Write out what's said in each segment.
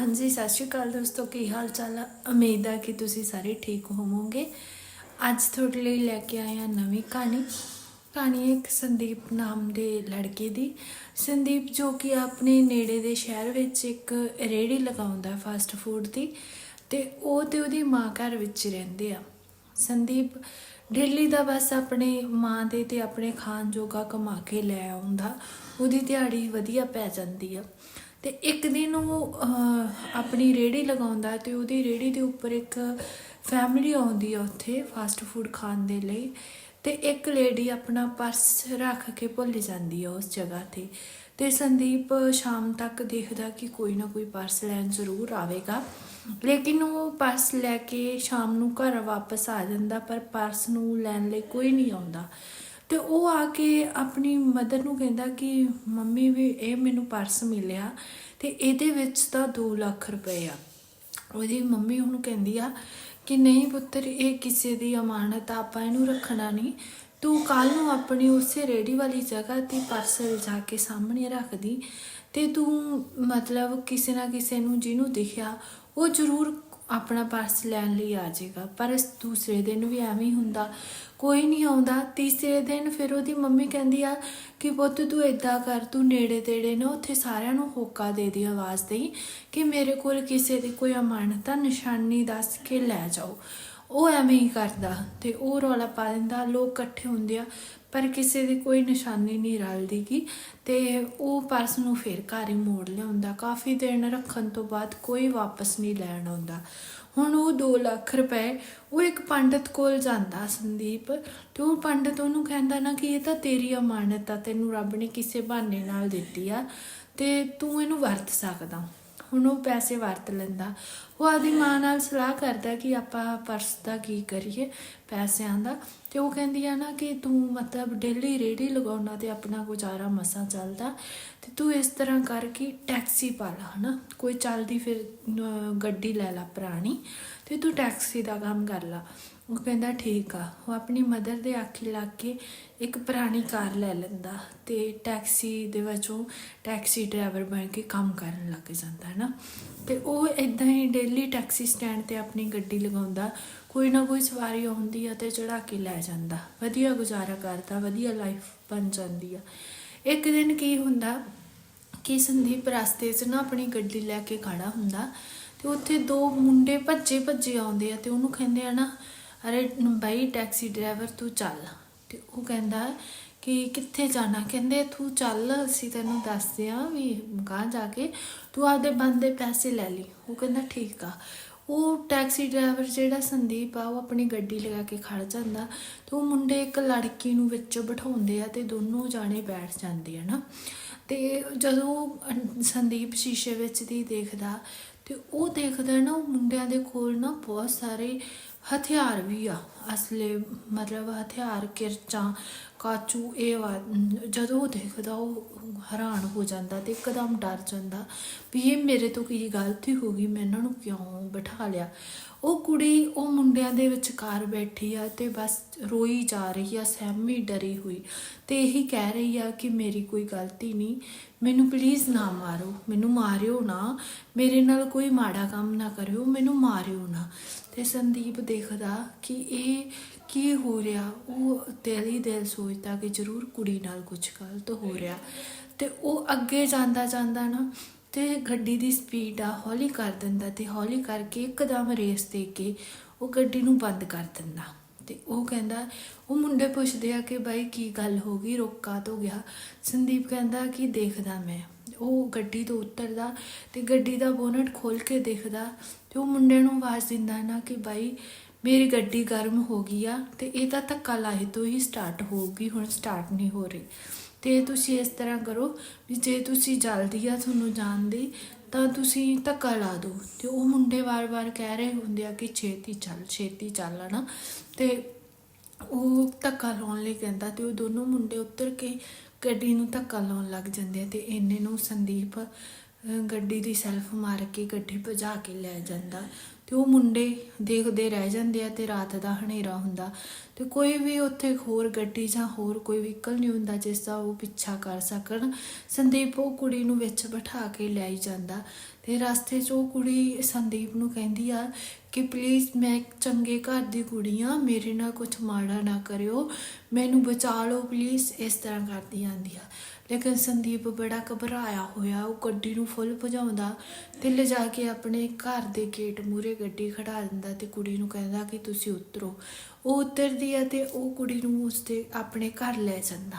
ਹਾਂਜੀ, ਸਤਿ ਸ਼੍ਰੀ ਅਕਾਲ ਦੋਸਤੋ, ਕੀ ਹਾਲ ਚਾਲ ਆ? ਉਮੀਦ ਆ ਕਿ ਤੁਸੀਂ ਸਾਰੇ ਠੀਕ ਹੋਵੋਗੇ। ਅੱਜ ਤੁਹਾਡੇ ਲਈ ਲੈ ਕੇ ਆਏ ਹਾਂ ਨਵੀਂ ਕਹਾਣੀ। ਕਹਾਣੀ ਇੱਕ ਸੰਦੀਪ ਨਾਮ ਦੇ ਲੜਕੇ ਦੀ। ਸੰਦੀਪ, ਜੋ ਕਿ ਆਪਣੇ ਨੇੜੇ ਦੇ ਸ਼ਹਿਰ ਵਿੱਚ ਇੱਕ ਰੇਹੜੀ ਲਗਾਉਂਦਾ ਫਾਸਟ ਫੂਡ ਦੀ ਤੇ ਉਹ ਤੇ ਉਹਦੀ ਮਾਂ ਘਰ ਵਿੱਚ ਰਹਿੰਦੇ ਆ। ਸੰਦੀਪ ਡੇਲੀ ਦਾ ਬਸ ਆਪਣੇ ਮਾਂ ਦੇ ਤੇ ਆਪਣੇ ਖਾਣ ਜੋਗਾ ਕਮਾ ਕੇ ਲੈ ਆਉਂਦਾ। ਉਹਦੀ ਦਿਹਾੜੀ ਵਧੀਆ ਪੈ ਜਾਂਦੀ ਆ। ਤੇ ਇੱਕ ਦਿਨ ਉਹ ਆਪਣੀ ਰੇੜੀ ਲਗਾਉਂਦਾ ਤੇ ਉਹਦੀ ਰੇੜੀ ਦੇ ਉੱਪਰ ਇੱਕ ਫੈਮਿਲੀ ਆਉਂਦੀ ਆ ਉੱਥੇ ਫਾਸਟ ਫੂਡ ਖਾਣ ਦੇ ਲਈ ਤੇ ਇੱਕ ਲੇਡੀ ਆਪਣਾ ਪਰਸ ਰੱਖ ਕੇ ਭੁੱਲ ਜਾਂਦੀ ਆ ਉਸ ਜਗ੍ਹਾ ਤੇ ਤੇ ਸੰਦੀਪ ਸ਼ਾਮ ਤੱਕ ਦੇਖਦਾ ਕਿ ਕੋਈ ਨਾ ਕੋਈ ਪਰਸ ਲੈਣ ਜ਼ਰੂਰ ਆਵੇਗਾ। ਲੇਕਿਨ ਉਹ ਪਰਸ ਲੈ ਕੇ ਸ਼ਾਮ ਨੂੰ ਘਰ ਵਾਪਸ ਆ ਜਾਂਦਾ ਪਰ ਪਰਸ ਨੂੰ ਲੈਣ ਲਈ ਕੋਈ ਨਹੀਂ ਆਉਂਦਾ। ਤੇ ਉਹ ਆ ਕੇ ਆਪਣੀ ਮਦਰ ਨੂੰ ਕਹਿੰਦਾ ਕਿ ਮੰਮੀ ਵੀ ਇਹ ਮੈਨੂੰ ਪਰਸ ਮਿਲਿਆ ਤੇ ਇਹਦੇ ਵਿੱਚ ਤਾਂ 2 ਲੱਖ ਰੁਪਏ ਆ। ਉਹਦੀ ਮੰਮੀ ਹੁਣ ਕਹਿੰਦੀ ਆ ਕਿ ਨਹੀਂ ਪੁੱਤਰ, ਇਹ ਕਿਸੇ ਦੀ ਅਮਾਨਤ ਆ, ਆਪਾਂ ਇਹਨੂੰ ਰੱਖਣਾ ਨਹੀਂ। ਤੂੰ ਕੱਲ ਨੂੰ ਆਪਣੀ ਉਸੇ ਰੇੜੀ ਵਾਲੀ ਜਗ੍ਹਾ ਤੇ ਪਰਸ ਜਾ ਕੇ ਸਾਹਮਣੇ ਰੱਖਦੀ ਤੇ ਤੂੰ ਮਤਲਬ ਕਿਸੇ ਨਾ ਕਿਸੇ ਨੂੰ ਜਿਹਨੂੰ ਦਿਖਿਆ, ਉਹ ਜ਼ਰੂਰ ਆਪਣਾ ਪਰਸ ਲੈਣ ਲਈ ਆ ਜਾਏਗਾ। ਪਰ ਇਸ ਦੂਸਰੇ ਦਿਨ ਵੀ ਐਵੇਂ ਹੀ ਹੁੰਦਾ। ਕੋਈ ਨਹੀਂ ਆਉਂਦਾ। ਤੀਸਰੇ ਦਿਨ ਫਿਰ ਉਹਦੀ ਮੰਮੀ ਕਹਿੰਦੀ ਆ ਕਿ ਪੁੱਤ ਤੂੰ ਏਦਾਂ ਕਰ, ਤੂੰ ਨੇੜੇ ਤੇੜੇ ਨਾ ਉੱਥੇ ਸਾਰਿਆਂ ਨੂੰ ਹੋਕਾ ਦੇ ਦੀ ਆਵਾਜ਼ ਦੇਈ ਕਿ ਮੇਰੇ ਕੋਲ ਕਿਸੇ ਦੀ ਕੋਈ ਅਮਾਨਤ ਆ, ਨਿਸ਼ਾਨੀ ਦੱਸ ਕੇ ਲੈ ਜਾਓ। ਉਹ ਐਵੇਂ ਹੀ ਕਰਦਾ ਤੇ ਉਹ ਰੌਲਾ ਪਾ ਦਿੰਦਾ। ਲੋਕ ਇਕੱਠੇ ਹੁੰਦੇ ਆ। ਪਰ ਕਿਸੇ ਦੀ ਕੋਈ ਨਿਸ਼ਾਨੀ ਨਹੀਂ ਰਲਦੀ ਗੀ ਤੇ ਉਹ ਪਰਸ ਨੂੰ ਫਿਰ ਘਰ ਹੀ ਮੋੜ ਲਿਆਉਂਦਾ। ਕਾਫੀ ਦਿਨ ਰੱਖਣ ਤੋਂ ਬਾਅਦ ਕੋਈ ਵਾਪਸ ਨਹੀਂ ਲੈਣ ਆਉਂਦਾ। ਹੁਣ ਉਹ 2 ਲੱਖ ਰੁਪਏ, ਉਹ ਇੱਕ ਪੰਡਤ ਕੋਲ ਜਾਂਦਾ ਸੰਦੀਪ ਤੇ ਉਹ ਪੰਡਤ ਉਹਨੂੰ ਕਹਿੰਦਾ ਨਾ ਕਿ ਇਹ ਤਾਂ ਤੇਰੀ ਅਮਾਨਤ ਆ, ਤੈਨੂੰ ਰੱਬ ਨੇ ਕਿਸੇ ਬਹਾਨੇ ਨਾਲ ਦਿੱਤੀ ਆ ਤੇ ਤੂੰ ਇਹਨੂੰ ਵਰਤ ਸਕਦਾ। ਹੁਣ ਉਹ ਪੈਸੇ ਵਰਤ ਲੈਂਦਾ। ਉਹ ਆਦੀ ਮਾਂ ਨਾਲ ਸਲਾਹ ਕਰਦਾ ਕਿ ਆਪਾਂ ਪਰਸ ਦਾ ਕੀ ਕਰੀਏ ਪੈਸਿਆਂ ਦਾ। ਤੇ ਉਹ ਕਹਿੰਦੀ ਆ ਨਾ ਕਿ ਤੂੰ ਮਤਲਬ ਡੇਲੀ ਰੇੜੀ ਲਗਾਉਣਾ ਤੇ ਆਪਣਾ ਗੁਜ਼ਾਰਾ ਮਸਾਂ ਚੱਲਦਾ। ਤੇ ਤੂੰ ਇਸ ਤਰ੍ਹਾਂ ਕਰ ਕਿ ਟੈਕਸੀ ਪਾ ਲਾ, ਹਨਾ? ਕੋਈ ਚੱਲਦੀ ਫਿਰ ਗੱਡੀ ਲੈ ਲਾ ਪੁਰਾਣੀ। ਤੇ ਤੂੰ ਟੈਕਸੀ ਦਾ ਕੰਮ ਕਰ ਲਾ। ਉਹ ਕਹਿੰਦਾ, ਠੀਕ ਆ। ਉਹ ਆਪਣੀ ਮਦਰ ਦੇ ਆਖੀ ਲੱਗ ਕੇ ਇੱਕ ਪੁਰਾਣੀ ਕਾਰ ਲੈ ਲੈਂਦਾ ਤੇ ਟੈਕਸੀ ਦੇ ਵਿੱਚੋਂ ਟੈਕਸੀ ਡਰਾਈਵਰ ਬਣ ਕੇ ਕੰਮ ਕਰਨ ਲੱਗ ਜਾਂਦਾ ਹੈ ਨਾ ਤੇ ਉਹ ਇਦਾਂ ਹੀ ਡੇਲੀ ਟੈਕਸੀ ਸਟੈਂਡ ਤੇ ਆਪਣੀ ਗੱਡੀ ਲਗਾਉਂਦਾ। ਕੋਈ ਨਾ ਕੋਈ ਸਵਾਰੀ ਆਉਂਦੀ ਆ ਤੇ ਚੜਾ ਕੇ ਲੈ ਜਾਂਦਾ। ਵਧੀਆ ਗੁਜ਼ਾਰਾ ਕਰਦਾ, ਵਧੀਆ ਲਾਈਫ ਬਣ ਜਾਂਦੀ ਆ। ਇੱਕ ਦਿਨ ਕੀ ਹੁੰਦਾ ਕਿ ਸੰਦੀਪ ਰਸਤੇ 'ਚ ਨਾ ਆਪਣੀ ਗੱਡੀ ਲੈ ਕੇ ਖੜਾ ਹੁੰਦਾ ਤੇ ਉੱਥੇ ਦੋ ਮੁੰਡੇ ਭੱਜੇ ਭੱਜੇ ਆਉਂਦੇ ਆ ਤੇ ਉਹਨੂੰ ਕਹਿੰਦੇ ਆ ਨਾ ਅਰੇ ਬਾਈ ਟੈਕਸੀ ਡਰਾਈਵਰ ਤੂੰ ਚੱਲ। ਤੇ ਉਹ ਕਹਿੰਦਾ ਕਿ ਕਿੱਥੇ ਜਾਣਾ? ਕਹਿੰਦੇ ਤੂੰ ਚੱਲ, ਅਸੀਂ ਤੈਨੂੰ ਦੱਸਦੇ ਆ ਵੀ ਗਾਂ ਜਾ ਕੇ ਤੂੰ ਆਪਦੇ ਬੰਦੇ ਪੈਸੇ ਲੈ ਲਈ। ਉਹ ਕਹਿੰਦਾ ਠੀਕ ਆ। ਉਹ ਟੈਕਸੀ ਡਰਾਈਵਰ ਜਿਹੜਾ ਸੰਦੀਪ ਆ, ਉਹ ਆਪਣੀ ਗੱਡੀ ਲਗਾ ਕੇ ਖੜ ਜਾਂਦਾ। ਤੇ ਉਹ ਮੁੰਡੇ ਇੱਕ ਲੜਕੀ ਨੂੰ ਵਿੱਚ ਬਿਠਾਉਂਦੇ ਆ ਤੇ ਦੋਨੋਂ ਜਾਣੇ ਬੈਠ ਜਾਂਦੇ ਆ ਨਾ। ਤੇ ਜਦੋਂ ਸੰਦੀਪ ਸ਼ੀਸ਼ੇ ਵਿੱਚ ਦੀ ਦੇਖਦਾ, ਤੇ ਉਹ ਦੇਖਦਾ ਨਾ ਉਹ ਮੁੰਡਿਆਂ ਦੇ ਕੋਲ ਨਾ ਬਹੁਤ ਸਾਰੇ ਹਥਿਆਰ ਵੀ ਆ। ਅਸਲੇ ਮਤਲਬ ਹਥਿਆਰ ਕਿਰਚਾਂ ਕਾਚੂ, ਇਹ ਵਾ ਜਦੋਂ ਉਹ ਦੇਖਦਾ, ਉਹ ਹੈਰਾਨ ਹੋ ਜਾਂਦਾ ਤੇ ਇੱਕਦਮ ਡਰ ਜਾਂਦਾ ਵੀ ਇਹ ਮੇਰੇ ਤੋਂ ਕੀ ਗਲਤੀ ਹੋ ਗਈ, ਮੈਂ ਇਹਨਾਂ ਨੂੰ ਕਿਉਂ ਬਿਠਾ ਲਿਆ? ਉਹ ਕੁੜੀ, ਉਹ ਮੁੰਡਿਆਂ ਦੇ ਵਿਚਕਾਰ ਬੈਠੀ ਆ ਤੇ ਬਸ ਰੋਈ ਜਾ ਰਹੀ ਆ, ਸਹਿਮੀ ਡਰੀ ਹੋਈ ਤੇ ਇਹੀ ਕਹਿ ਰਹੀ ਆ ਕਿ ਮੇਰੀ ਕੋਈ ਗਲਤੀ ਨਹੀਂ, ਮੈਨੂੰ ਪਲੀਜ਼ ਨਾ ਮਾਰੋ, ਮੈਨੂੰ ਮਾਰਿਓ ਨਾ, ਮੇਰੇ ਨਾਲ ਕੋਈ ਮਾੜਾ ਕੰਮ ਨਾ ਕਰਿਓ, ਮੈਨੂੰ ਮਾਰਿਓ ਨਾ। ਤੇ ਸੰਦੀਪ ਦੇਖਦਾ ਕਿ ਇਹ ਕੀ ਹੋ ਰਿਹਾ? ਉਹ ਦਿਲ ਹੀ ਦਿਲ ਸੋਚਦਾ ਕਿ ਜ਼ਰੂਰ ਕੁੜੀ ਨਾਲ ਕੁਝ ਗਲਤ ਹੋ ਰਿਹਾ। ਤੇ ਉਹ ਅੱਗੇ ਜਾਂਦਾ ਜਾਂਦਾ ਨਾ, ਤੇ ਗੱਡੀ ਦੀ ਸਪੀਡ ਆ, ਹੌਲੀ ਕਰ ਦਿੰਦਾ ਤੇ ਹੌਲੀ ਕਰਕੇ ਇੱਕਦਮ ਰੇਸ ਦੇ ਕੇ ਉਹ ਗੱਡੀ ਨੂੰ ਬੰਦ ਕਰ ਦਿੰਦਾ। ਤੇ ਉਹ ਕਹਿੰਦਾ, ਉਹ ਮੁੰਡੇ ਪੁੱਛਦੇ ਆ ਕਿ ਬਾਈ ਕੀ ਗੱਲ ਹੋ ਗਈ? ਰੋਕਾ ਤੋਂ ਗਿਆ। ਸੰਦੀਪ ਕਹਿੰਦਾ ਕਿ ਦੇਖਦਾ ਮੈਂ। ਉਹ ਗੱਡੀ ਤੋਂ ਉਤਰਦਾ ਤੇ ਗੱਡੀ ਦਾ ਬੋਨਟ ਖੋਲ ਕੇ ਦੇਖਦਾ ਤੇ ਉਹ ਮੁੰਡੇ ਨੂੰ ਆਵਾਜ਼ ਦਿੰਦਾ ਨਾ ਕਿ ਬਾਈ ਮੇਰੀ ਗੱਡੀ ਗਰਮ ਹੋ ਗਈ ਆ ਤੇ ਇਹ ਤਾਂ ਧੱਕਾ ਲਾਏ ਤੋਂ ਹੀ ਸਟਾਰਟ ਹੋਊਗੀ, ਹੁਣ ਸਟਾਰਟ ਨਹੀਂ ਹੋ ਰਹੀ। ਤੇ ਤੁਸੀਂ ਇਸ ਤਰ੍ਹਾਂ ਕਰੋ ਵੀ ਜੇ ਤੁਸੀਂ ਜਲਦੀ ਆ ਤੁਹਾਨੂੰ ਜਾਣ ਦੀ, ਤਾਂ ਤੁਸੀਂ ਧੱਕਾ ਲਾ ਦਿਓ। ਤੇ ਉਹ ਮੁੰਡੇ ਵਾਰ-ਵਾਰ ਕਹਿ ਰਹੇ ਹੁੰਦੇ ਆ ਕਿ ਛੇਤੀ ਚੱਲ ਛੇਤੀ ਚੱਲ ਨਾ ਤੇ ਉਹ ਧੱਕਾ ਲਾਉਣ ਲਈ ਕਹਿੰਦਾ ਤੇ ਉਹ ਦੋਨੋਂ ਮੁੰਡੇ ਉੱਤਰ ਕੇ ਗੱਡੀ ਨੂੰ ਧੱਕਾ ਲਾਉਣ ਲੱਗ ਜਾਂਦੇ ਆ ਤੇ ਇੰਨੇ ਨੂੰ ਸੰਦੀਪ ਗੱਡੀ ਦੀ ਸੈਲਫ ਮਾਰ ਕੇ ਗੱਡੀ ਭਜਾ ਕੇ ਲੈ ਜਾਂਦਾ। ਤੇ ਉਹ ਮੁੰਡੇ ਦੇਖਦੇ ਰਹਿ ਜਾਂਦੇ ਆ ਤੇ ਰਾਤ ਦਾ ਹਨੇਰਾ ਹੁੰਦਾ। ਤੇ ਕੋਈ ਵੀ ਉੱਥੇ ਹੋਰ ਗੱਡੀ ਜਾਂ ਹੋਰ ਕੋਈ ਵਹੀਕਲ ਨਹੀਂ ਹੁੰਦਾ ਜਿਸ ਦਾ ਉਹ ਪਿੱਛਾ ਕਰ ਸਕਣ। ਸੰਦੀਪ ਉਹ ਕੁੜੀ ਨੂੰ ਵਿੱਚ ਬਿਠਾ ਕੇ ਲੈ ਹੀ ਜਾਂਦਾ। ਤੇ ਰਸਤੇ 'ਚ ਉਹ ਕੁੜੀ ਸੰਦੀਪ ਨੂੰ ਕਹਿੰਦੀ ਆ ਕਿ ਪਲੀਜ਼ ਮੈਂ ਚੰਗੇ ਘਰ ਦੀ ਕੁੜੀ ਆ ਮੇਰੇ ਨਾਲ ਕੁਝ ਮਾੜਾ ਨਾ ਕਰਿਓ। ਮੈਨੂੰ ਬਚਾ ਲਓ ਪਲੀਜ਼ ਇਸ ਤਰ੍ਹਾਂ ਕਰਦੀ ਆਂਦੀ ਆ। ਲੇਕਿਨ ਸੰਦੀਪ ਬੜਾ ਘਬਰਾਇਆ ਹੋਇਆ, ਉਹ ਗੱਡੀ ਨੂੰ ਫੁੱਲ ਭਜਾਉਂਦਾ ਤੇ ਲਿਜਾ ਕੇ ਆਪਣੇ ਘਰ ਦੇ ਗੇਟ ਮੂਹਰੇ ਗੱਡੀ ਖੜਾ ਦਿੰਦਾ ਤੇ ਕੁੜੀ ਨੂੰ ਕਹਿੰਦਾ ਕਿ ਤੁਸੀਂ ਉਤਰੋ। ਉਹ ਉਤਰਦੀ ਆ ਤੇ ਉਹ ਕੁੜੀ ਨੂੰ ਉਸਦੇ ਆਪਣੇ ਘਰ ਲੈ ਜਾਂਦਾ।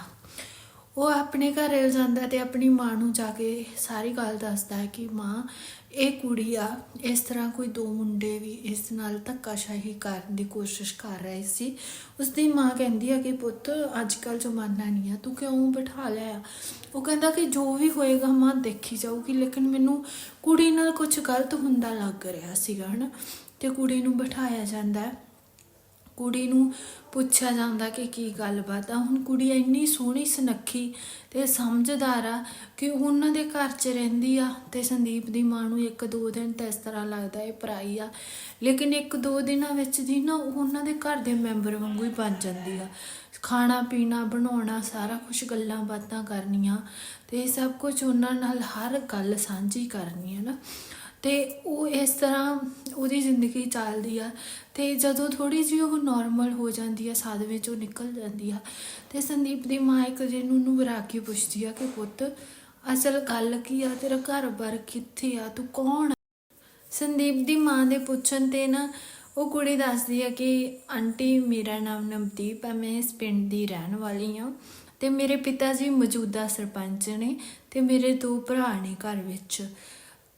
ਉਹ ਆਪਣੇ ਘਰ ਜਾਂਦਾ ਤੇ ਆਪਣੀ ਮਾਂ ਨੂੰ ਜਾ ਕੇ ਸਾਰੀ ਗੱਲ ਦੱਸਦਾ ਹੈ ਕਿ ਮਾਂ ਇਹ ਕੁੜੀ ਆ ਇਸ ਤਰ੍ਹਾਂ ਕੋਈ ਦੋ ਮੁੰਡੇ ਵੀ ਇਸ ਨਾਲ ਧੱਕਾਸ਼ਾਹੀ ਕਰਨ ਦੀ ਕੋਸ਼ਿਸ਼ ਕਰ ਰਹੇ ਸੀ। ਉਸਦੀ ਮਾਂ ਕਹਿੰਦੀ ਆ ਕਿ ਪੁੱਤ ਅੱਜ ਕੱਲ ਜ਼ਮਾਨਾ ਨਹੀਂ ਆ, ਤੂੰ ਕਿਉਂ ਬਿਠਾ ਲਿਆ ਉਹ ਕਹਿੰਦਾ ਕਿ ਜੋ ਵੀ ਹੋਏਗਾ ਮਾਂ ਦੇਖੀ ਜਾਊਗੀ, ਲੇਕਿਨ ਮੈਨੂੰ ਕੁੜੀ ਨਾਲ ਕੁਝ ਗਲਤ ਹੁੰਦਾ ਲੱਗ ਰਿਹਾ ਸੀਗਾ, ਹਨਾ? ਤੇ ਕੁੜੀ ਨੂੰ ਬਿਠਾਇਆ ਜਾਂਦਾ। ਹੈ ਕੁੜੀ ਨੂੰ ਪੁੱਛਿਆ ਜਾਂਦਾ ਕਿ ਕੀ ਗੱਲਬਾਤ ਆ। ਹੁਣ ਕੁੜੀ ਇੰਨੀ ਸੋਹਣੀ, ਸੁਨੱਖੀ ਤੇ ਸਮਝਦਾਰ ਆ ਕਿ ਉਹਨਾਂ ਦੇ ਘਰ 'ਚ ਰਹਿੰਦੀ ਆ ਤੇ ਸੰਦੀਪ ਦੀ ਮਾਂ ਨੂੰ ਇੱਕ ਦੋ ਦਿਨ ਤਾਂ ਇਸ ਤਰ੍ਹਾਂ ਲੱਗਦਾ ਇਹ ਪਰਾਈ ਆ। ਲੇਕਿਨ ਇੱਕ ਦੋ ਦਿਨਾਂ ਵਿੱਚ ਜੀ ਨਾ ਉਹ ਉਹਨਾਂ ਦੇ ਘਰ ਦੇ ਮੈਂਬਰ ਵਾਂਗੂ ਹੀ ਬਣ ਜਾਂਦੀ ਆ। ਖਾਣਾ, ਪੀਣਾ, ਬਣਾਉਣਾ, ਸਾਰਾ ਕੁਝ ਗੱਲਾਂ ਬਾਤਾਂ ਕਰਨੀਆਂ ਤੇ ਸਭ ਕੁਝ ਉਹਨਾਂ ਨਾਲ ਹਰ ਗੱਲ ਸਾਂਝੀ ਕਰਨੀ ਹੈ ਨਾ। ਤੇ ਉਹ ਇਸ ਤਰ੍ਹਾਂ ਉਹਦੀ ਜ਼ਿੰਦਗੀ ਚੱਲਦੀ ਆ ਤੇ ਜਦੋਂ ਥੋੜੀ ਜਿਹੀ ਉਹ ਨਾਰਮਲ ਹੋ ਜਾਂਦੀ ਆ ਸਾਦ ਵਿੱਚ ਉਹ ਨਿਕਲ ਜਾਂਦੀ ਆ, ਤੇ ਸੰਦੀਪ ਦੀ ਮਾਂ ਇੱਕ ਦਿਨ ਉਹਨੂੰ ਬੁਰਾ ਕੇ ਪੁੱਛਦੀ ਆ ਕਿ ਪੁੱਤ, ਅਸਲ ਗੱਲ ਕੀ ਆ? ਤੇਰਾ ਘਰ-ਬਾਰ ਕਿੱਥੇ ਆ? ਤੂੰ ਕੌਣ ਆ? ਸੰਦੀਪ ਦੀ ਮਾਂ ਦੇ ਪੁੱਛਣ ਤੇ ਨਾ ਉਹ ਕੁੜੀ ਦੱਸਦੀ ਆ ਕਿ ਆਂਟੀ ਮੇਰਾ ਨਾਮ ਨਵਦੀਪ ਆ, ਮੈਂ ਇਸ ਪਿੰਡ ਦੀ ਰਹਿਣ ਵਾਲੀ ਹਾਂ ਤੇ ਮੇਰੇ ਪਿਤਾ ਜੀ ਮੌਜੂਦਾ ਸਰਪੰਚ ਨੇ ਤੇ ਮੇਰੇ ਦੋ ਭਰਾ ਨੇ ਘਰ ਵਿੱਚ।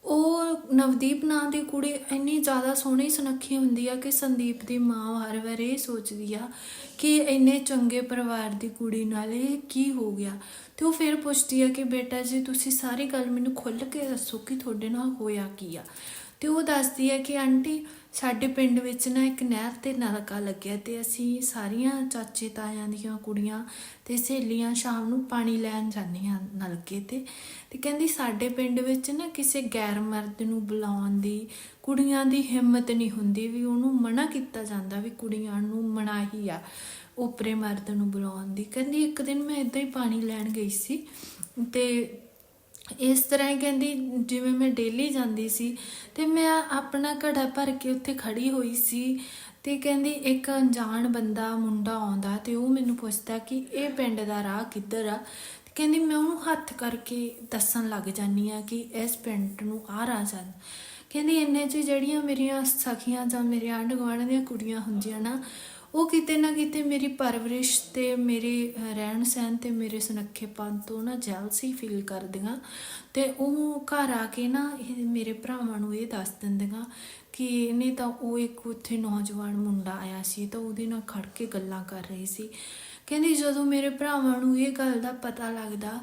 ਉਹ ਨਵਦੀਪ ਨਾਂ ਦੀ ਕੁੜੀ ਇੰਨੀ ਜ਼ਿਆਦਾ ਸੋਹਣੀ ਸੁਨੱਖੀ ਹੁੰਦੀ ਆ ਕਿ ਸੰਦੀਪ ਦੀ ਮਾਂ ਹਰ ਵਾਰ ਇਹ ਸੋਚਦੀ ਆ ਕਿ ਇੰਨੇ ਚੰਗੇ ਪਰਿਵਾਰ ਦੀ ਕੁੜੀ ਨਾਲ ਇਹ ਕੀ ਹੋ ਗਿਆ। ਤੇ ਉਹ ਫਿਰ ਪੁੱਛਦੀ ਆ ਕਿ ਬੇਟਾ ਜੀ, ਤੁਸੀਂ ਸਾਰੀ ਗੱਲ ਮੈਨੂੰ ਖੁੱਲ੍ਹ ਕੇ ਦੱਸੋ ਕਿ ਤੁਹਾਡੇ ਨਾਲ ਹੋਇਆ ਕੀ ਆ? ਤੇ ਉਹ ਦੱਸਦੀ ਹੈ ਕਿ ਆਂਟੀ ਸਾਡੇ ਪਿੰਡ ਵਿੱਚ ਨਾ ਇੱਕ ਨਹਿਰ ਤੇ ਨਲਕਾ ਲੱਗਿਆ ਤੇ ਅਸੀਂ ਸਾਰੀਆਂ ਚਾਚੇ ਤਾਇਆਂ ਦੀਆਂ ਕੁੜੀਆਂ ਤੇ ਸਹੇਲੀਆਂ ਸ਼ਾਮ ਨੂੰ ਪਾਣੀ ਲੈਣ ਜਾਂਦੀਆਂ ਨਲਕੇ ਤੇ। ਤੇ ਕਹਿੰਦੀ ਸਾਡੇ ਪਿੰਡ ਵਿੱਚ ਨਾ ਕਿਸੇ ਗੈਰ ਮਰਦ ਨੂੰ ਬੁਲਾਉਣ ਦੀ, ਕੁੜੀਆਂ ਦੀ ਹਿੰਮਤ ਨਹੀਂ ਹੁੰਦੀ ਵੀ ਉਹਨੂੰ ਮਨਾ ਕੀਤਾ ਜਾਂਦਾ ਵੀ ਕੁੜੀਆਂ ਨੂੰ ਮਨਾਹੀ ਆ ਉਪਰੇ ਮਰਦ ਨੂੰ ਬੁਲਾਉਣ ਦੀ। ਕਹਿੰਦੀ ਇੱਕ ਦਿਨ ਮੈਂ ਇਦਾਂ ਹੀ ਪਾਣੀ ਲੈਣ ਗਈ ਸੀ ਤੇ ਇਸ ਤਰ੍ਹਾਂ ਹੀ ਕਹਿੰਦੀ, ਜਿਵੇਂ ਮੈਂ ਡੇਲੀ ਜਾਂਦੀ ਸੀ ਤੇ ਮੈਂ ਆਪਣਾ ਘੜਾ ਭਰ ਕੇ ਉੱਥੇ ਖੜੀ ਹੋਈ ਸੀ ਤੇ ਕਹਿੰਦੀ ਇੱਕ ਅਣਜਾਣ ਬੰਦਾ ਮੁੰਡਾ ਆਉਂਦਾ ਤੇ ਉਹ ਮੈਨੂੰ ਪੁੱਛਦਾ ਕਿ ਇਹ ਪਿੰਡ ਦਾ ਰਾਹ ਕਿੱਧਰ ਆ? ਤੇ ਕਹਿੰਦੀ ਮੈਂ ਉਹਨੂੰ ਹੱਥ ਕਰਕੇ ਦੱਸਣ ਲੱਗ ਜਾਂਦੀ ਆ ਕਿ ਇਸ ਪਿੰਡ ਨੂੰ ਆ ਰਾਹ ਜਾਂਦਾ ਕਹਿੰਦੀ ਇੰਨੇ 'ਚ ਜਿਹੜੀਆਂ ਮੇਰੀਆਂ ਸਖੀਆਂ ਜਾਂ ਮੇਰੇ ਆਂਢ ਗੁਆਂਢ ਦੀਆਂ ਕੁੜੀਆਂ ਹੁੰਦੀਆਂ ਨਾ ਉਹ ਕਿਤੇ ਨਾ ਕਿਤੇ ਮੇਰੀ ਪਰਵਰਿਸ਼ ਤੇ ਮੇਰੇ ਰਹਿਣ ਸਹਿਣ ਤੇ ਮੇਰੇ ਸੁਨੱਖੇਪਨ ਤੋਂ ਨਾ ਜੈਲਸੀ ਫੀਲ ਕਰਦੀਆਂ ਤੇ ਉਹ ਘਰ ਆ ਕੇ ਨਾ ਇਹ ਮੇਰੇ ਭਰਾਵਾਂ ਨੂੰ ਇਹ ਦੱਸ ਦਿੰਦੀਆਂ ਕਿ ਨਹੀਂ ਤਾਂ ਉਹ ਇੱਕ ਉੱਥੇ ਨੌਜਵਾਨ ਮੁੰਡਾ ਆਇਆ ਸੀ ਤਾਂ ਉਹਦੇ ਨਾਲ ਖੜ ਕੇ ਗੱਲਾਂ ਕਰ ਰਹੀ ਸੀ। ਕਹਿੰਦੀ ਜਦੋਂ ਮੇਰੇ ਭਰਾਵਾਂ ਨੂੰ ਇਹ ਗੱਲ ਦਾ ਪਤਾ ਲੱਗਦਾ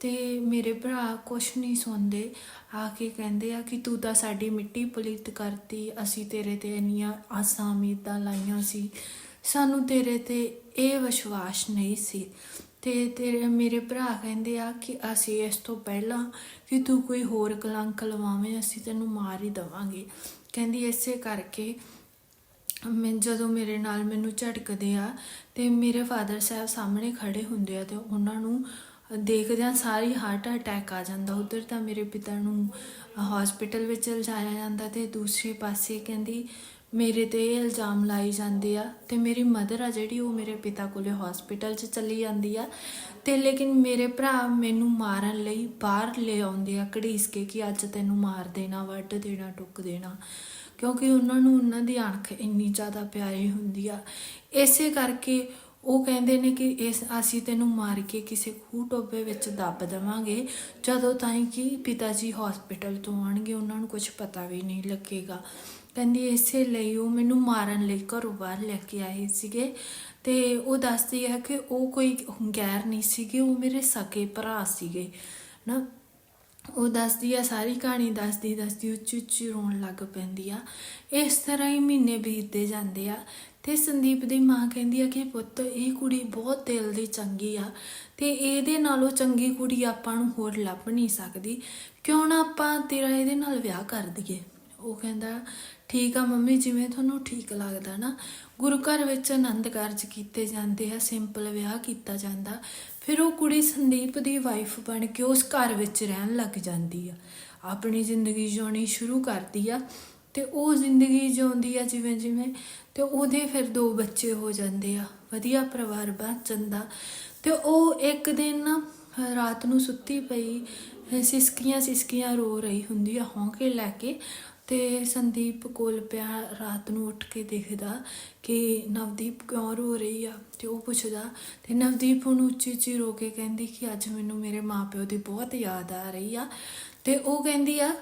ਤੇ ਮੇਰੇ ਭਰਾ ਕੁਛ ਨਹੀਂ ਸੁਣਦੇ। ਆ ਕੇ ਕਹਿੰਦੇ ਆ ਕਿ ਤੂੰ ਤਾਂ ਸਾਡੀ ਮਿੱਟੀ ਪਲੀਤ ਕਰਤੀ, ਅਸੀਂ ਤੇਰੇ ਤੇ ਇੰਨੀਆਂ ਆਸਾਂ ਉਮੀਦਾਂ ਲਾਈਆਂ ਸੀ। ਸਾਨੂੰ ਤੇਰੇ ਤੇ ਇਹ ਵਿਸ਼ਵਾਸ ਨਹੀਂ ਸੀ। ਤੇ ਤੇਰੇ, ਮੇਰੇ ਭਰਾ ਕਹਿੰਦੇ ਆ ਕਿ ਅਸੀਂ ਇਸ ਤੋਂ ਪਹਿਲਾਂ ਕਿ ਤੂੰ ਕੋਈ ਹੋਰ ਕਲੰਕ ਲਵਾਵੇਂ, ਅਸੀਂ ਤੈਨੂੰ ਮਾਰ ਹੀ ਦਵਾਂਗੇ। ਕਹਿੰਦੀ ਇਸੇ ਕਰਕੇ ਮੈਂ, ਜਦੋਂ ਮੇਰੇ ਨਾਲ ਮੈਨੂੰ ਝਟਕਦੇ ਆ ਤੇ ਮੇਰੇ ਫਾਦਰ ਸਾਹਿਬ ਸਾਹਮਣੇ ਖੜੇ ਹੁੰਦੇ ਆ ਤੇ ਉਹਨਾਂ ਨੂੰ ਦੇਖਦਿਆਂ ਸਾਰੀ ਹਾਰਟ ਅਟੈਕ ਆ ਜਾਂਦਾ। ਉਧਰ ਤਾਂ ਮੇਰੇ ਪਿਤਾ ਨੂੰ ਹਸਪੀਟਲ ਵਿੱਚ ਲਿਜਾਇਆ ਜਾਂਦਾ ਤੇ ਦੂਸਰੇ ਪਾਸੇ ਕਹਿੰਦੀ, ਮੇਰੇ ਤੇ ਇਲਜ਼ਾਮ ਲਾਈ ਜਾਂਦੇ ਆ ਤੇ ਮੇਰੀ ਮਦਰ ਆ ਜਿਹੜੀ, ਉਹ ਮੇਰੇ ਪਿਤਾ ਕੋਲੇ ਹਸਪੀਟਲ 'ਚ ਚਲੀ ਜਾਂਦੀ ਆ। ਤੇ ਲੇਕਿਨ ਮੇਰੇ ਭਰਾ ਮੈਨੂੰ ਮਾਰਨ ਲਈ ਬਾਹਰ ਲੈ ਆਉਂਦੇ ਆ, ਘੜੀਸ ਕੇ ਕਿ ਅੱਜ ਤੈਨੂੰ ਮਾਰ ਦੇਣਾ, ਵੱਢ ਦੇਣਾ, ਟੁੱਕ ਦੇਣਾ। ਕਿਉਂਕਿ ਉਹਨਾਂ ਨੂੰ ਉਹਨਾਂ ਦੀ ਅਣਖ ਇੰਨੀ ਜ਼ਿਆਦਾ ਪਿਆਰੀ ਹੁੰਦੀ ਆ। ਇਸੇ ਕਰਕੇ ਉਹ ਕਹਿੰਦੇ ਨੇ ਕਿ ਇਸ ਅਸੀਂ ਤੈਨੂੰ ਮਾਰ ਕੇ ਕਿਸੇ ਖੂਹ ਟੋਬੇ ਵਿੱਚ ਦੱਬ ਦੇਵਾਂਗੇ। ਜਦੋਂ ਤਾਈਂ ਕਿ ਪਿਤਾ ਜੀ ਹਸਪੀਟਲ ਤੋਂ ਆਣਗੇ ਉਹਨਾਂ ਨੂੰ ਕੁਝ ਪਤਾ ਵੀ ਨਹੀਂ ਲੱਗੇਗਾ। ਕਹਿੰਦੀ ਇਸੇ ਲਈ ਉਹ ਮੈਨੂੰ ਮਾਰਨ ਲਈ ਘਰੋਂ ਬਾਹਰ ਲੈ ਕੇ ਆਏ ਸੀਗੇ ਤੇ ਉਹ ਦੱਸਦੀ ਹੈ ਕਿ ਉਹ ਕੋਈ ਗੈਰ ਨਹੀਂ ਸੀਗੇ, ਉਹ ਮੇਰੇ ਸਕੇ ਭਰਾ ਸੀਗੇ ਨਾ ਉਹ ਦੱਸਦੀ ਆ ਸਾਰੀ ਕਹਾਣੀ ਦੱਸਦੀ ਦੱਸਦੀ ਉੱਚੀ ਉੱਚੀ ਰੋਣ ਲੱਗ ਪੈਂਦੀ ਆ। ਇਸ ਤਰ੍ਹਾਂ ਹੀ ਮਹੀਨੇ ਬੀਤਦੇ ਜਾਂਦੇ ਆ ਤੇ ਸੰਦੀਪ ਦੀ ਮਾਂ ਕਹਿੰਦੀ ਆ ਕਿ ਪੁੱਤ, ਇਹ ਕੁੜੀ ਬਹੁਤ ਦਿਲ ਦੀ ਚੰਗੀ ਆ ਤੇ ਇਹਦੇ ਨਾਲੋਂ ਚੰਗੀ ਕੁੜੀ ਆਪਾਂ ਨੂੰ ਹੋਰ ਲੱਭ ਨਹੀਂ ਸਕਦੀ। ਕਿਉਂ ਨਾ ਆਪਾਂ ਤੇਰਾ ਇਹਦੇ ਨਾਲ ਵਿਆਹ ਕਰ ਦਈਏ? ਉਹ ਕਹਿੰਦਾ, ਠੀਕ ਆ ਮੰਮੀ, ਜਿਵੇਂ ਤੁਹਾਨੂੰ ਠੀਕ ਲੱਗਦਾ ਨਾ। ਗੁਰੂ ਘਰ ਵਿੱਚ ਆਨੰਦ ਕਾਰਜ ਕੀਤੇ ਜਾਂਦੇ ਆ, ਸਿੰਪਲ ਵਿਆਹ ਕੀਤਾ ਜਾਂਦਾ। ਫਿਰ ਉਹ ਕੁੜੀ ਸੰਦੀਪ ਦੀ ਵਾਈਫ ਬਣ ਕੇ ਉਸ ਘਰ ਵਿੱਚ ਰਹਿਣ ਲੱਗ ਜਾਂਦੀ ਆ। ਆਪਣੀ ਜ਼ਿੰਦਗੀ ਜਿਉਣੀ ਸ਼ੁਰੂ ਕਰਦੀ ਆ। ਤੇ ਉਹ ਜ਼ਿੰਦਗੀ ਜਿਉਂਦੀ ਆ ਜਿਵੇਂ ਜਿਵੇਂ, ਤੇ ਉਹਦੇ ਫਿਰ ਦੋ ਬੱਚੇ ਹੋ ਜਾਂਦੇ ਆ। ਵਧੀਆ ਪਰਿਵਾਰ ਬਣ ਜਾਂਦਾ। ਤੇ ਉਹ ਇੱਕ ਦਿਨ ਨਾ ਰਾਤ ਨੂੰ ਸੁੱਤੀ ਪਈ ਸਿਸਕੀਆਂ ਸਿਸਕੀਆਂ ਰੋ ਰਹੀ ਹੁੰਦੀ ਆ, ਹੌਂਕੇ ਲੈ ਕੇ। ਤੇ ਸੰਦੀਪ ਕੋਲ ਪਿਆ ਰਾਤ ਨੂੰ ਉੱਠ ਕੇ ਦੇਖਦਾ ਕਿ ਨਵਦੀਪ ਕਿਉਂ ਰੋ ਰਹੀ ਆ, ਤੇ ਉਹ ਪੁੱਛਦਾ। ਤੇ ਨਵਦੀਪ ਉਹਨੂੰ ਉੱਚੀ ਉੱਚੀ ਰੋ ਕੇ ਕਹਿੰਦੀ ਕਿ ਅੱਜ ਮੈਨੂੰ ਮੇਰੇ ਮਾਪਿਓ ਦੀ ਬਹੁਤ ਯਾਦ ਆ ਰਹੀ ਆ। ਤੇ ਉਹ ਕਹਿੰਦੀ ਆ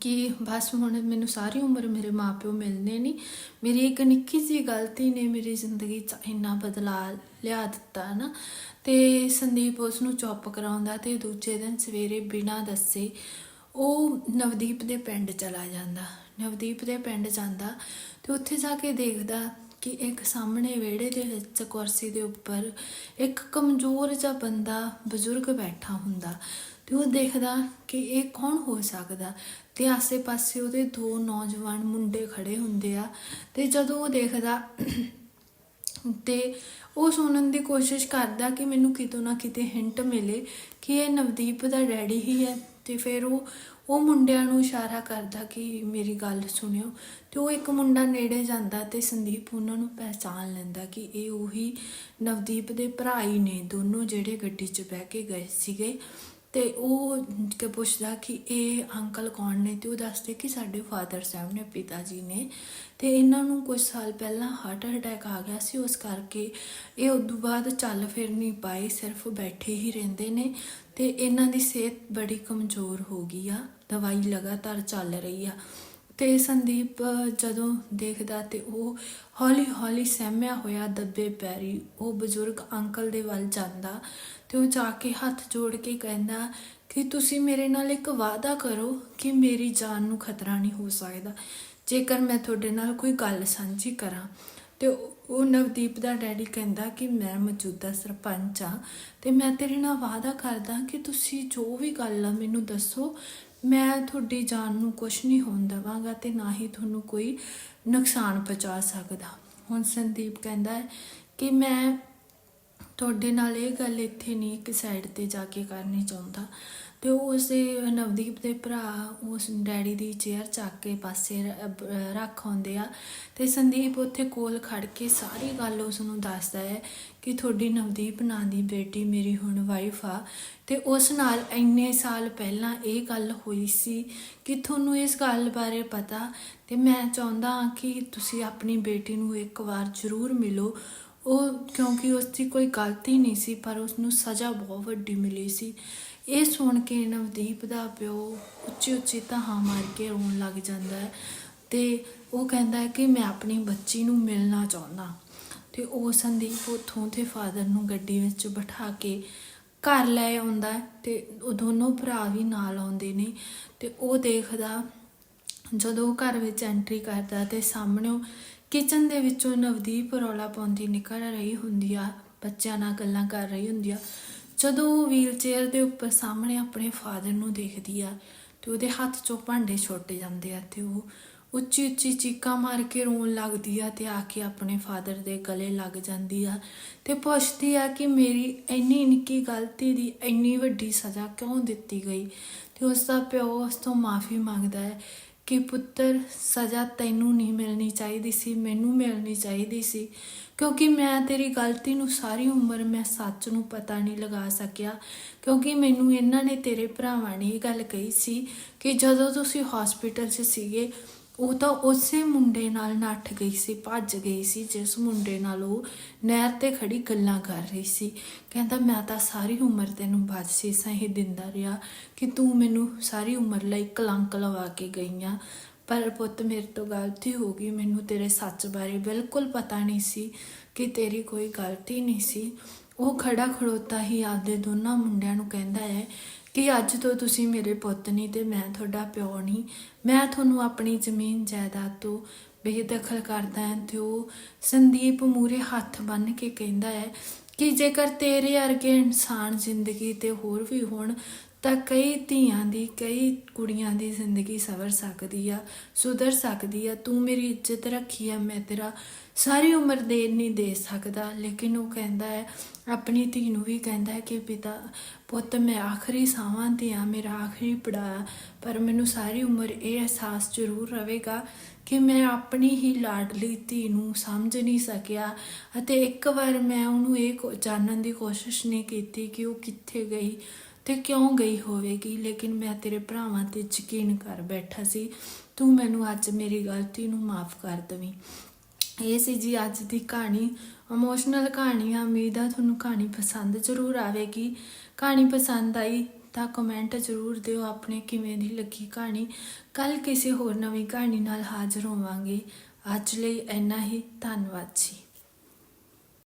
ਕਿ ਬਸ ਹੁਣ ਮੈਨੂੰ ਸਾਰੀ ਉਮਰ ਮੇਰੇ ਮਾਪਿਓ ਮਿਲਨੇ ਨਹੀਂ ਮੇਰੀ ਇੱਕ ਨਿੱਕੀ ਜਿਹੀ ਗਲਤੀ ਨੇ ਮੇਰੀ ਜ਼ਿੰਦਗੀ 'ਚ ਇੰਨਾ ਬਦਲਾਅ ਲਿਆ ਦਿੱਤਾ ਨਾ। ਤੇ ਸੰਦੀਪ ਉਸ ਨੂੰ ਚੁੱਪ ਕਰਾਉਂਦਾ ਤੇ ਦੂਜੇ ਦਿਨ ਸਵੇਰੇ ਬਿਨਾਂ ਦੱਸੇ ਉਹ ਨਵਦੀਪ ਦੇ ਪਿੰਡ ਚਲਾ ਜਾਂਦਾ। ਨਵਦੀਪ ਦੇ ਪਿੰਡ ਜਾਂਦਾ ਤੇ ਉੱਥੇ ਜਾ ਕੇ ਦੇਖਦਾ ਕਿ ਇੱਕ ਸਾਹਮਣੇ ਵਿਹੜੇ ਦੇ ਵਿੱਚ ਕੁਰਸੀ ਦੇ ਉੱਪਰ ਇੱਕ ਕਮਜ਼ੋਰ ਜਿਹਾ ਬੰਦਾ ਬਜ਼ੁਰਗ ਬੈਠਾ ਹੁੰਦਾ। ਤੇ ਉਹ ਦੇਖਦਾ ਕਿ ਇਹ ਕੌਣ ਹੋ ਸਕਦਾ? ਤੇ ਆਸੇ-ਪਾਸੇ ਉਹਦੇ ਦੋ ਨੌਜਵਾਨ ਮੁੰਡੇ ਖੜੇ ਹੁੰਦੇ ਆ ਤੇ ਜਦੋਂ ਉਹ ਦੇਖਦਾ ਤੇ ਉਹ ਸੁਣਨ ਦੀ ਕੋਸ਼ਿਸ਼ ਕਰਦਾ ਕਿ ਮੈਨੂੰ ਕਿਤੋਂ ਨਾ ਕਿਤੇ ਹਿੰਟ ਮਿਲੇ ਕਿ ਇਹ ਨਵਦੀਪ ਦਾ ਡੈਡੀ ਹੀ ਹੈ ਤੇ ਫਿਰ ਉਹ ਉਹ ਮੁੰਡਿਆਂ ਨੂੰ ਇਸ਼ਾਰਾ ਕਰਦਾ ਕਿ ਮੇਰੀ ਗੱਲ ਸੁਣਿਓ ਤੇ ਉਹ ਇੱਕ ਮੁੰਡਾ ਨੇੜੇ ਜਾਂਦਾ ਤੇ ਸੰਦੀਪ ਉਹਨਾਂ ਨੂੰ ਪਹਿਚਾਨ ਲੈਂਦਾ ਕਿ ਇਹ ਉਹੀ ਨਵਦੀਪ ਦੇ ਭਰਾ ਹੀ ਨੇ, ਦੋਨੋਂ ਜਿਹੜੇ ਗੱਡੀ 'ਚ ਬਹਿ ਕੇ ਗਏ ਸੀਗੇ। ਤੇ ਉਹ ਕਿ ਪੁੱਛਦਾ ਕਿ ਇਹ ਅੰਕਲ ਕੌਣ ਨੇ ਤੇ ਉਹ ਦੱਸਦੇ ਕਿ ਸਾਡੇ ਫਾਦਰ ਸਾਹਿਬ ਨੇ, ਪਿਤਾ ਜੀ ਨੇ। ਤੇ ਇਹਨਾਂ ਨੂੰ ਕੁਝ ਸਾਲ ਪਹਿਲਾਂ ਹਾਰਟ ਅਟੈਕ ਆ ਗਿਆ ਸੀ, ਉਸ ਕਰਕੇ ਇਹ ਉਦੋਂ ਬਾਅਦ ਚੱਲ ਫਿਰ ਨਹੀਂ ਪਾਏ, ਸਿਰਫ ਬੈਠੇ ਹੀ ਰਹਿੰਦੇ ਨੇ। ਤੇ ਇਹਨਾਂ ਦੀ ਸਿਹਤ ਬੜੀ ਕਮਜ਼ੋਰ ਹੋ ਗਈ ਆ, ਦਵਾਈ ਲਗਾਤਾਰ ਚੱਲ ਰਹੀ ਆ। ਤੇ ਸੰਦੀਪ ਜਦੋਂ ਦੇਖਦਾ ਤੇ ਉਹ ਹੌਲੀ ਹੌਲੀ ਸਹਿਮਿਆ ਹੋਇਆ, ਦੱਬੇ ਪੈਰੀ, ਉਹ ਬਜ਼ੁਰਗ ਅੰਕਲ ਦੇ ਵੱਲ ਜਾਂਦਾ। ਤੇ ਉਹ ਜਾ ਕੇ ਹੱਥ ਜੋੜ ਕੇ ਕਹਿੰਦਾ ਕਿ ਤੁਸੀਂ ਮੇਰੇ ਨਾਲ ਇੱਕ ਵਾਅਦਾ ਕਰੋ ਕਿ ਮੇਰੀ ਜਾਨ ਨੂੰ ਖਤਰਾ ਨਹੀਂ ਹੋ ਸਕਦਾ। ਜੇਕਰ ਮੈਂ ਤੁਹਾਡੇ ਨਾਲ ਕੋਈ ਗੱਲ ਸਾਂਝੀ ਕਰਾਂ ਤੇ ਉਹ ਨਵਦੀਪ ਦਾ ਡੈਡੀ ਕਹਿੰਦਾ ਕਿ ਮੈਂ ਮੌਜੂਦਾ ਸਰਪੰਚ ਆ ਤੇ ਮੈਂ ਤੇਰੇ ਨਾਲ ਵਾਅਦਾ ਕਰਦਾ ਕਿ ਤੁਸੀਂ ਜੋ ਵੀ ਗੱਲ ਆ ਮੈਨੂੰ ਦੱਸੋ। ਮੈਂ ਤੁਹਾਡੀ ਜਾਨ ਨੂੰ ਕੁਝ ਨਹੀਂ ਹੋਣ ਦੇਵਾਂਗਾ ਤੇ ਨਾ ਹੀ ਤੁਹਾਨੂੰ ਕੋਈ ਨੁਕਸਾਨ ਪਹੁੰਚਾ ਸਕਦਾ। ਹੁਣ ਸੰਦੀਪ ਕਹਿੰਦਾ ਹੈ ਕਿ ਮੈਂ ਤੁਹਾਡੇ ਨਾਲ ਇਹ ਗੱਲ ਇੱਥੇ ਨਹੀਂ ਇੱਕ ਸਾਈਡ ਤੇ ਜਾ ਕੇ ਕਰਨੀ ਚਾਹੁੰਦਾ। ਤੇ ਉਹ ਉਸੇ ਨਵਦੀਪ ਦੇ ਭਰਾ, ਉਸ ਡੈਡੀ ਦੀ ਚੇਅਰ ਚੱਕ ਕੇ ਪਾਸੇ ਰੱਖ ਆਉਂਦੇ ਆ। ਤੇ ਸੰਦੀਪ ਉੱਥੇ ਕੋਲ ਖੜ ਕੇ ਸਾਰੀ ਗੱਲ ਉਸ ਨੂੰ ਦੱਸਦਾ ਹੈ ਕਿ ਤੁਹਾਡੀ ਨਵਦੀਪ ਨਾਂ ਦੀ ਬੇਟੀ ਮੇਰੀ ਹੁਣ ਵਾਈਫ ਆ। ਤੇ ਉਸ ਨਾਲ ਇੰਨੇ ਸਾਲ ਪਹਿਲਾਂ ਇਹ ਗੱਲ ਹੋਈ ਸੀ ਕਿ ਤੁਹਾਨੂੰ ਇਸ ਗੱਲ ਬਾਰੇ ਪਤਾ। ਤੇ ਮੈਂ ਚਾਹੁੰਦਾ ਹਾਂ ਕਿ ਤੁਸੀਂ ਆਪਣੀ ਬੇਟੀ ਨੂੰ ਇੱਕ ਵਾਰ ਜ਼ਰੂਰ ਮਿਲੋ। ਉਹ ਕਿਉਂਕਿ ਉਸ ਦੀ ਕੋਈ ਗਲਤੀ ਨਹੀਂ ਸੀ, ਪਰ ਉਸ ਨੂੰ ਸਜ਼ਾ ਬਹੁਤ ਵੱਡੀ ਮਿਲੀ ਸੀ। ਇਹ ਸੁਣ ਕੇ ਨਵਦੀਪ ਦਾ ਪਿਓ ਉੱਚੀ ਉੱਚੀ ਧਾਹਾਂ ਮਾਰ ਕੇ ਰੋਣ ਲੱਗ ਜਾਂਦਾ ਹੈ ਤੇ ਉਹ ਕਹਿੰਦਾ ਹੈ ਕਿ ਮੈਂ ਆਪਣੀ ਬੱਚੀ ਨੂੰ ਮਿਲਣਾ ਚਾਹੁੰਦਾ। ਤੇ ਉਹ ਸੰਦੀਪ ਉਥੋਂ ਤੇ ਫਾਦਰ ਨੂੰ ਗੱਡੀ ਵਿੱਚ ਬਿਠਾ ਕੇ ਘਰ ਲੈ ਆਉਂਦਾ ਹੈ ਤੇ ਉਹ ਦੋਨੋਂ ਭਰਾ ਵੀ ਨਾਲ ਆਉਂਦੇ ਨੇ ਤੇ ਉਹ ਦੇਖਦਾ ਜਦੋਂ ਉਹ ਘਰ ਵਿੱਚ ਐਂਟਰੀ ਕਰਦਾ ਤੇ ਸਾਹਮਣੋਂ ਕਿਚਨ ਦੇ ਵਿੱਚੋਂ ਨਵਦੀਪ ਰੌਲਾ ਪਾਉਂਦੀ ਨਿਕਲ ਰਹੀ ਹੁੰਦੀ ਆ, ਬੱਚਿਆਂ ਨਾਲ ਗੱਲਾਂ ਕਰ ਰਹੀ ਹੁੰਦੀ ਆ। ਜਦੋਂ ਉਹ ਵੀਲਚੇਅਰ ਦੇ ਉੱਪਰ ਸਾਹਮਣੇ ਆਪਣੇ ਫਾਦਰ ਨੂੰ ਦੇਖਦੀ ਆ, ਤੇ ਉਹਦੇ ਹੱਥ 'ਚੋਂ ਭਾਂਡੇ ਛੁੱਟ ਜਾਂਦੇ ਆ ਤੇ ਉਹ ਉੱਚੀ ਉੱਚੀ ਚੀਕਾਂ ਮਾਰ ਕੇ ਰੋਣ ਲੱਗਦੀ ਆ ਤੇ ਆ ਕੇ ਆਪਣੇ ਫਾਦਰ ਦੇ ਗਲੇ ਲੱਗ ਜਾਂਦੀ ਆ ਤੇ ਪੁੱਛਦੀ ਆ ਕਿ ਮੇਰੀ ਇੰਨੀ ਨਿੱਕੀ ਗਲਤੀ ਦੀ ਇੰਨੀ ਵੱਡੀ ਸਜ਼ਾ ਕਿਉਂ ਦਿੱਤੀ ਗਈ? ਤੇ ਉਸ ਦਾ ਪਿਓ ਉਸ ਤੋਂ ਮਾਫੀ ਮੰਗਦਾ ਹੈ ਕਿ ਪੁੱਤਰ, ਸਜ਼ਾ ਤੈਨੂੰ ਨਹੀਂ ਮਿਲਣੀ ਚਾਹੀਦੀ ਸੀ, ਮੈਨੂੰ ਮਿਲਣੀ ਚਾਹੀਦੀ ਸੀ। ਕਿਉਂਕਿ ਮੈਂ ਤੇਰੀ ਗਲਤੀ ਨੂੰ ਸਾਰੀ ਉਮਰ ਮੈਂ ਸੱਚ ਨੂੰ ਪਤਾ ਨਹੀਂ ਲਗਾ ਸਕਿਆ। ਕਿਉਂਕਿ ਮੈਨੂੰ ਇਹਨਾਂ ਨੇ ਤੇਰੇ ਭਰਾਵਾਂ ਨੇ ਇਹ ਗੱਲ ਕਹੀ ਸੀ ਕਿ ਜਦੋਂ ਤੁਸੀਂ ਹਸਪੀਟਲ 'ਚ ਸੀਗੇ ਉਹ ਤਾਂ ਉਸੇ ਮੁੰਡੇ ਨਾਲ ਨੱਠ ਗਈ ਸੀ, ਭੱਜ ਗਈ ਸੀ, ਜਿਸ ਮੁੰਡੇ ਨਾਲ ਉਹ ਨਹਿਰ ਤੇ ਖੜੀ ਗੱਲਾਂ ਕਰ ਰਹੀ ਸੀ। ਕਹਿੰਦਾ, ਮੈਂ ਤਾਂ ਸਾਰੀ ਉਮਰ ਤੈਨੂੰ ਬਖਸ਼ਿਸ਼ਾਂ ਹੀ ਦਿੰਦਾ ਰਿਹਾ ਕਿ ਤੂੰ ਮੈਨੂੰ ਸਾਰੀ ਉਮਰ ਲਈ ਕਲੰਕ ਲਵਾ ਕੇ ਗਈਆਂ। ਪਰ ਪੁੱਤ, ਮੇਰੇ ਤੋਂ ਗਲਤੀ ਹੋ ਗਈ। ਮੈਨੂੰ ਤੇਰੇ ਸੱਚ ਬਾਰੇ ਬਿਲਕੁਲ ਪਤਾ ਨਹੀਂ ਸੀ ਕਿ ਤੇਰੀ ਕੋਈ ਗਲਤੀ ਨਹੀਂ ਸੀ। ਉਹ ਖੜਾ ਖੜੋਤਾ ਹੀ ਆਪਦੇ ਦੋਨਾਂ ਮੁੰਡਿਆਂ ਨੂੰ ਕਹਿੰਦਾ ਹੈ ਕਿ ਅੱਜ ਤੋਂ ਤੁਸੀਂ ਮੇਰੇ ਪੁੱਤ ਨਹੀਂ ਤੇ ਮੈਂ ਤੁਹਾਡਾ ਪਿਓ ਨਹੀਂ। ਮੈਂ ਤੁਹਾਨੂੰ ਆਪਣੀ ਜ਼ਮੀਨ ਜਾਇਦਾਦ ਤੋਂ ਬੇਦਖਲ ਕਰਦਾ ਹੈ ਤੇ ਉਹ ਸੰਦੀਪ ਮੂਰੇ ਹੱਥ ਬੰਨ ਕੇ ਕਹਿੰਦਾ ਹੈ ਕਿ ਜੇਕਰ ਤੇਰੇ ਵਰਗੇ ਇਨਸਾਨ ਜ਼ਿੰਦਗੀ ਤੇ ਹੋਰ ਵੀ ਹੋਣ, ਤਾਂ ਕਈ ਧੀਆਂ ਦੀ, ਕਈ ਕੁੜੀਆਂ ਦੀ ਜ਼ਿੰਦਗੀ ਸਵਰ ਸਕਦੀ ਆ, ਸੁਧਰ ਸਕਦੀ ਆ। ਤੂੰ ਮੇਰੀ ਇੱਜ਼ਤ ਰੱਖੀ ਆ, ਮੈਂ ਤੇਰਾ ਸਾਰੀ ਉਮਰ ਦੇ ਨਹੀਂ ਦੇ ਸਕਦਾ, ਲੇਕਿਨ ਉਹ ਕਹਿੰਦਾ ਹੈ, ਆਪਣੀ ਧੀ ਨੂੰ ਵੀ ਕਹਿੰਦਾ ਹੈ ਕਿ ਪਿਤਾ, ਪੁੱਤ, ਮੈਂ ਆਖਰੀ ਸਾਵਾਂ ਤੇ ਆ ਮੇਰਾ ਆਖਰੀ ਪੜਾ ਪਰ ਮੈਨੂੰ ਸਾਰੀ ਉਮਰ ਇਹ ਅਹਿਸਾਸ ਜ਼ਰੂਰ ਰਹੇਗਾ ਕਿ ਮੈਂ ਆਪਣੀ ਹੀ ਲਾਡਲੀ ਧੀ ਨੂੰ ਸਮਝ ਨਹੀਂ ਸਕਿਆ ਅਤੇ ਇੱਕ ਵਾਰ ਮੈਂ ਉਹਨੂੰ ਇਹ ਕੋ- ਜਾਣਨ ਦੀ ਕੋਸ਼ਿਸ਼ ਨਹੀਂ ਕੀਤੀ ਕਿ ਉਹ ਕਿੱਥੇ ਗਈ ਤੇ ਕਿਉਂ ਗਈ ਹੋਵੇਗੀ, ਲੇਕਿਨ ਮੈਂ ਤੇਰੇ ਭਰਾਵਾਂ ਤੇ ਯਕੀਨ ਕਰ ਬੈਠਾ ਸੀ, ਤੂੰ ਮੈਨੂੰ ਅੱਜ ਮੇਰੀ ਗਲਤੀ ਨੂੰ ਮਾਫ ਕਰ ਦਵੀਂ। ਇਹ ਸੀ ਜੀ ਅੱਜ ਦੀ ਕਹਾਣੀ। ਇਮੋਸ਼ਨਲ ਕਹਾਣੀ ਆ, ਉਮੀਦ ਆ ਤੁਹਾਨੂੰ ਕਹਾਣੀ ਪਸੰਦ ਜ਼ਰੂਰ ਆਵੇਗੀ। ਕਹਾਣੀ ਪਸੰਦ ਆਈ ਤਾਂ ਕਮੈਂਟ ਜ਼ਰੂਰ ਦਿਓ ਆਪਣੇ ਕਿਵੇਂ ਦੀ ਲੱਗੀ ਕਹਾਣੀ। ਕੱਲ ਕਿਸੇ ਹੋਰ ਨਵੀਂ ਕਹਾਣੀ ਨਾਲ ਹਾਜ਼ਰ ਹੋਵਾਂਗੇ। ਅੱਜ ਲਈ ਇੰਨਾ ਹੀ, ਧੰਨਵਾਦ ਜੀ।